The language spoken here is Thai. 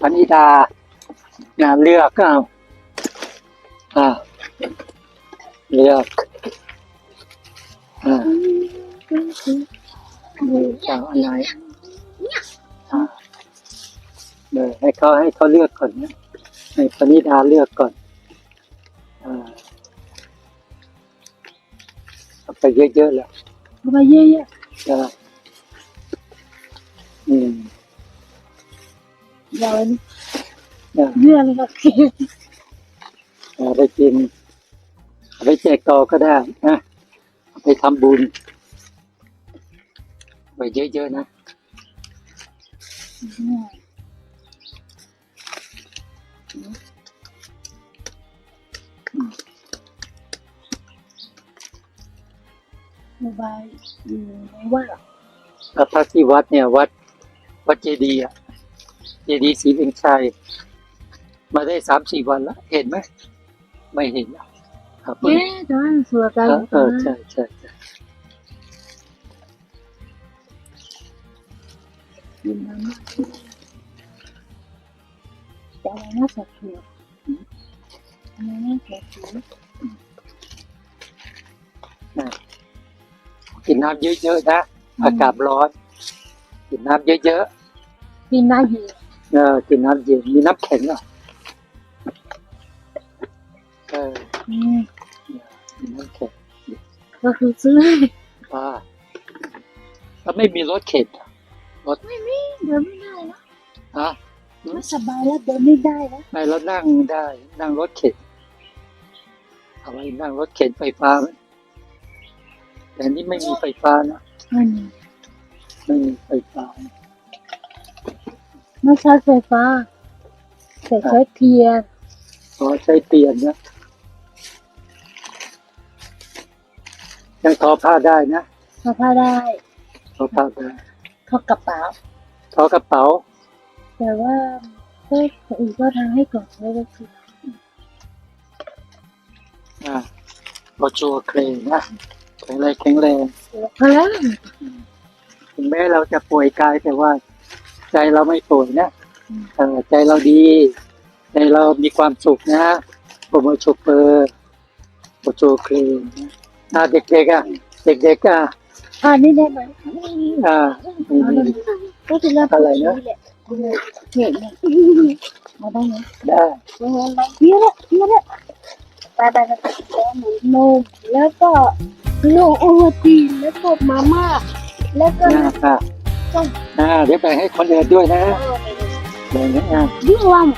ปณิดานะเลือกเอาอ่าเลือกอ่าดูจะเอาอะไรอ่าเดี๋ยวให้เขาให้เขาเลือกก่อนนะให้ปณิดาเลือกก่อนอ่าเอาไปเยอะๆเลยเอาไปเยอะใช่อืมๆเดี๋ ยวเนี่ยเยื่อเลยก็กินเอาไปกินเอาไปแจกต่อก็ได้นะเอาไปทำบุญ ไปเยอะๆนะสบายอยู่ในว่าแล้วถ้าที่วัดเนี่ยวัด วัดเจดีย์อะ เจดีย์ศรีเวียงชัย มาได้สามสี่วันแล้ว เห็นไหม ไม่เห็นอะครับเอ๊ะตอนนั้นสวยกัเอนอเออใช่ใช่ใช่กินน้ำมากแต่อะไรน่าสัตว์เผือกอะไรน่าสัตว์เผือกกินน้ำเยอะๆนะ อากาศร้อน กินน้ำเยอะกินได้เยอะๆ เออกินน้ำเย็นมีน้ำแข็งอะเอออืมมีน้ำแข็งก็คือซื้อป้าแล้วไม่มีรถเข็นอะไม่มีเดินไม่ได้นะฮะไม่สบายแล้วเดินไม่ได้นะไม่แล้วนั่งได้ นั่งรถเข็นเอาไว้นั่งรถเข็นไฟฟ้าไหมแต่นี่ไม่มีไฟฟ้านะอันนี้ไม่มีไฟฟ้า ไม่ใช้ไฟฟ้าแต่ใช้เทียนขอใช้เตียนนะ ยังทอผ้าได้นะมาผ้าได้ทอผ้าได้ทอกระเป๋าทอกระเป๋า แต่ว่าก็คนอื่นก็ทำให้ก่อนไม่ได้คืออ่าโอโจเครนนะแข็งแรงแข็งแรงพอแล้วถึงแม้เราจะป่วยกายแต่ว่า ใจเราไม่ป่วยนะเออใจเราดี ใจเรามีความสุขนะโปรโมชั่นเปอร์โอโจเครนนะอ่าเด็กๆอะเด็กๆอะอ่านี่ได้ไหมอ่านี่เอานี่ได้ก็คือเริ่มอะไรนะเนี่ยเนี่ยมาได้ไหมได้เยอะแล้วเยอะแล้วไปไปไปแล้วหมูนมแล้วก็โลโอวัลตินแล้วก็มาม่าแล้วก็นะอะอ่า เดี๋ยวแบ่งให้คนอื่นด้วยนะแบ่งให้อะยิ่งวัน